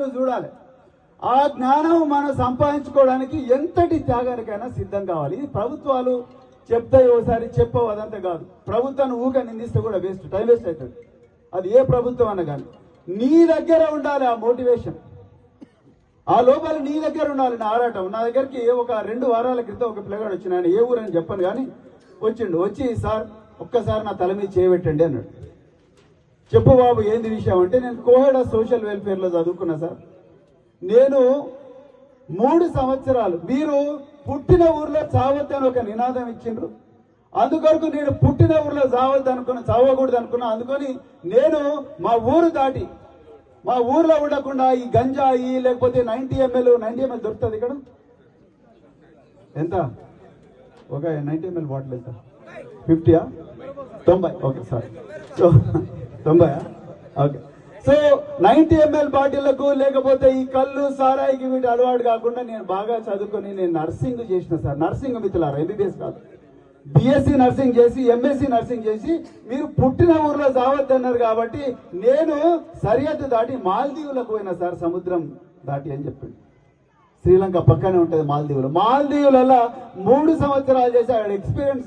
నువ్వు చూడాలి. ఆ జ్ఞానం మనం సంపాదించుకోవడానికి ఎంతటి త్యాగానికైనా సిద్ధం కావాలి. ఇది ప్రభుత్వాలు చెప్తాయి ఒకసారి చెప్పవు అదంతా కాదు. ప్రభుత్వాన్ని ఊక నిందిస్తే కూడా వేస్ట్ టైం వేస్ట్ అవుతుంది. అది ఏ ప్రభుత్వం అన్న కానీ. నీ దగ్గర ఉండాలి ఆ మోటివేషన్. ఆ లోపల నీ దగ్గర ఉండాలి నా ఆరాటం. నా దగ్గరికి ఒక రెండు వారాల క్రితం ఒక పిల్లగాడు వచ్చిన ఆయన ఏ ఊరని చెప్పను కానీ వచ్చిండు. వచ్చి సార్ ఒక్కసారి నా తల మీద చేయబెట్టండి అన్నాడు. చెప్పు బాబు ఏంది విషయం? అంటే నేను కోహెడ సోషల్ వెల్ఫేర్లో చదువుకున్నా సార్. నేను మూడు సంవత్సరాలు మీరు పుట్టిన ఊర్లో చావద్దు అని ఒక నినాదం ఇచ్చిండ్రు. అందుకొరకు నేను పుట్టిన ఊర్లో చావద్దు అనుకున్నా చావకూడదు అనుకున్నా. అందుకని నేను మా ఊరు దాటి మా ఊర్లో ఉండకుండా ఈ గంజాయి లేకపోతే నైన్టీ ఎంఎల్ నైన్టీ ఎంఎల్ దొరుకుతుంది ఇక్కడ? ఎంత? ఒక నైన్టీ ఎంఎల్ బాటిల్ ఎంత? ఫిఫ్టీయా? తొంభై. Okay sir. సో తొంభై ఓకే. సో నైన్టీ ఎంఎల్ బాటిళ్ళకు లేకపోతే ఈ కళ్ళు సారాయికి వీటి అలవాటు కాకుండా నేను బాగా చదువుకొని నేను నర్సింగ్ చేసిన సార్. నర్సింగ్ మిత్రులారా ఎంబీబీఎస్ కాదు. బిఎస్సి నర్సింగ్ చేసి ఎంఎస్సి నర్సింగ్ చేసి మీరు పుట్టిన ఊర్లో జావద్దన్నారు కాబట్టి నేను సరిహద్దు దాటి మాల్దీవులకు పోయినా సార్ సముద్రం దాటి అని చెప్పండి. శ్రీలంక పక్కనే ఉంటుంది మాల్దీవులు. మాల్దీవులలో మూడు సంవత్సరాలు చేసి అక్కడ ఎక్స్పీరియన్స్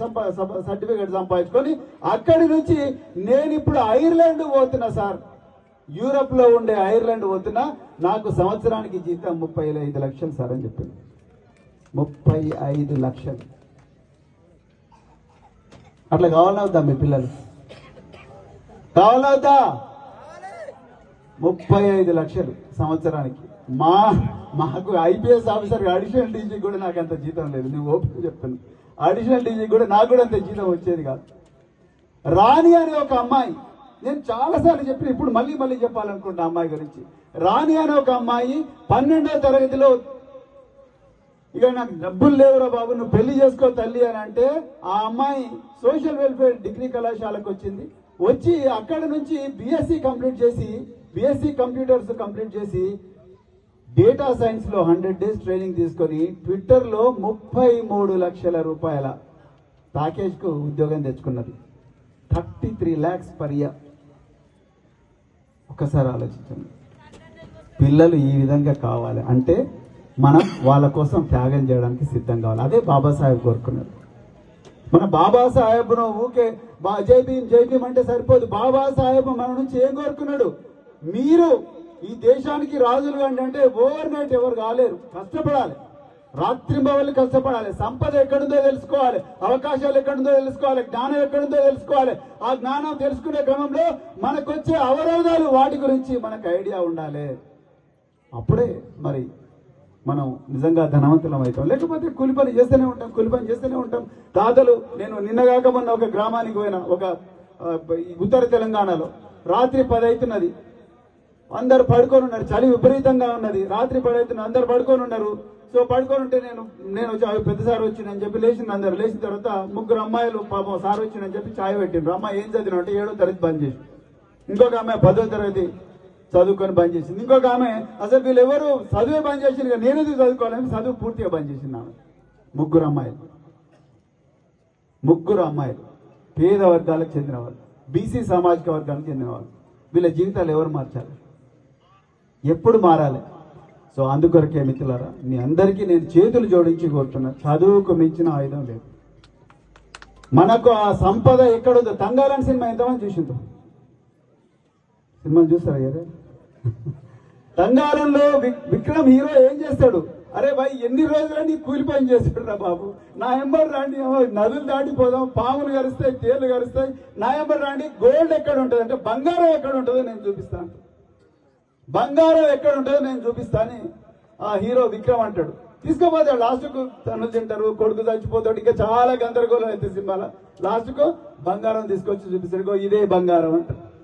సర్టిఫికేట్ సంపాదించుకొని అక్కడి నుంచి నేను ఇప్పుడు ఐర్లాండ్ పోతున్నా సార్. యూరప్లో ఉండే ఐర్లాండ్ పోతున్నా. నాకు సంవత్సరానికి జీతం ముప్పై ఐదు లక్షలు సార్ అని చెప్పింది. ముప్పై ఐదు లక్షలు. అట్లా కావాలవుతా మీ పిల్లలు? కావాలవుతా ముప్పై ఐదు లక్షలు సంవత్సరానికి. మా మాకు ఐపీఎస్ ఆఫీసర్ అడిషనల్ డీజీ కూడా నాకు అంత జీతం లేదు. నువ్వు ఓపిక చెప్తాను అడిషనల్ డీజీ కూడా నాకు కూడా అంత జీతం వచ్చేది కాదు. రాణి అనే ఒక అమ్మాయి నేను చాలాసార్లు చెప్పిన ఇప్పుడు మళ్ళీ మళ్ళీ చెప్పాలనుకుంటా అమ్మాయి గురించి. రాణి అనే ఒక అమ్మాయి పన్నెండవ తరగతిలో ఇక నాకు డబ్బులు లేవురా బాబు నువ్వు పెళ్ళి చేసుకో తల్లి అని అంటే ఆ అమ్మాయి సోషల్ వెల్ఫేర్ డిగ్రీ కళాశాలకు వచ్చింది. వచ్చి అక్కడ నుంచి బీఎస్సీ కంప్లీట్ చేసి బీఎస్సీ కంప్యూటర్స్ కంప్లీట్ చేసి డేటా సైన్స్లో హండ్రెడ్ డేస్ ట్రైనింగ్ తీసుకొని ట్విట్టర్లో ముప్పై మూడు లక్షల రూపాయల ప్యాకేజ్కు ఉద్యోగం తెచ్చుకున్నది. Thirty three lakhs per year ఒకసారి ఆలోచించండి. పిల్లలు ఈ విధంగా కావాలి అంటే మనం వాళ్ళ కోసం త్యాగం చేయడానికి సిద్ధం కావాలి. అదే బాబాసాహెబ్ కోరుకున్నారు. మన బాబాసాహెబ్ను ఊకే బా జై భీం జై భీం అంటే సరిపోదు. బాబాసాహెబ్ మన నుంచి ఏం కోరుకున్నాడు? మీరు ఈ దేశానికి రాజులు కండి అంటే ఓవర్ నైట్ ఎవరు కాలేరు. కష్టపడాలి. రాత్రింబవళ్ళు కష్టపడాలి. సంపద ఎక్కడుందో తెలుసుకోవాలి. అవకాశాలు ఎక్కడుందో తెలుసుకోవాలి. జ్ఞానం ఎక్కడుందో తెలుసుకోవాలి. ఆ జ్ఞానం తెలుసుకునే క్రమంలో మనకొచ్చే అవరోధాలు వాటి గురించి మనకు ఐడియా ఉండాలి. అప్పుడే మరి మనం నిజంగా ధనవంతులం అవుతాం. లేకపోతే కూలి పని చేస్తూనే ఉంటాం కూలి పని చేస్తూనే ఉంటాం. తాతలు నేను నిన్నగాక మొన్న ఒక గ్రామానికి పోయిన ఒక ఈ ఉత్తర తెలంగాణలో. రాత్రి పది అవుతున్నది. అందరు పడుకొని ఉన్నారు. చలి విపరీతంగా ఉన్నది. రాత్రి పది అందరు పడుకొని ఉన్నారు. సో పడుకొని ఉంటే నేను నేను వచ్చి పెద్ద సార్ వచ్చిందని చెప్పి లేచిన అందరు. లేచిన తర్వాత ముగ్గురు అమ్మాయిలు పాపం సార్ వచ్చిందని చెప్పి ఛాయ్ పెట్టిండ్రు. అమ్మాయి ఏం చదివిన అంటే ఏడో తరగతి బంద్ చేసి. ఇంకొక అమ్మాయి పదో తరగతి చదువుకొని బంద్ చేసింది. ఇంకొక ఆమె అసలు వీళ్ళు ఎవరు చదువే బంద్ చేసింది నేను చదువుకోవాలని చదువు పూర్తిగా బంద్ చేసింది ఆమె. ముగ్గురు అమ్మాయిలు. ముగ్గురు అమ్మాయిలు. పేద వర్గాలకు చెందిన వాళ్ళు. బీసీ సామాజిక వర్గానికి చెందిన వాళ్ళు. వీళ్ళ జీవితాలు ఎవరు మార్చాలి? ఎప్పుడు మారాలి? సో అందుకొరకే మిత్రులారా మీ అందరికీ నేను చేతులు జోడించి కోరుతున్నా చదువుకు మించిన ఆయుధం లేదు. మనకు ఆ సంపద ఎక్కడుందో తంగాలని సినిమా ఎంతమంది చూసిందో సినిమా చూస్తారా ఏదే? తంగారంలో విక్ విక్రమ్ హీరో ఏం చేస్తాడు? అరే భాయ్ ఎన్ని రోజులని కూలి పని చేస్తాడు రా బాబు. నా ఎంబర్ రాండి నదులు దాటిపోదాం పాములు కరుస్తాయి తేళ్ళు కరుస్తాయి. నా ఎంబర్ రాండి గోల్డ్ ఎక్కడ ఉంటుంది అంటే బంగారం ఎక్కడ ఉంటుందో నేను చూపిస్తాను బంగారం ఎక్కడ ఉంటుందో నేను చూపిస్తాను ఆ హీరో విక్రమ్ అంటాడు. తీసుకోపోతాడు లాస్ట్కు తను తింటారు కొడుకు చచ్చిపోతాడు ఇంకా చాలా గందరగోళం అయితే సినిమాలో. లాస్ట్కు బంగారం తీసుకొచ్చి చూపిస్తాడు ఇదే బంగారం అంటారు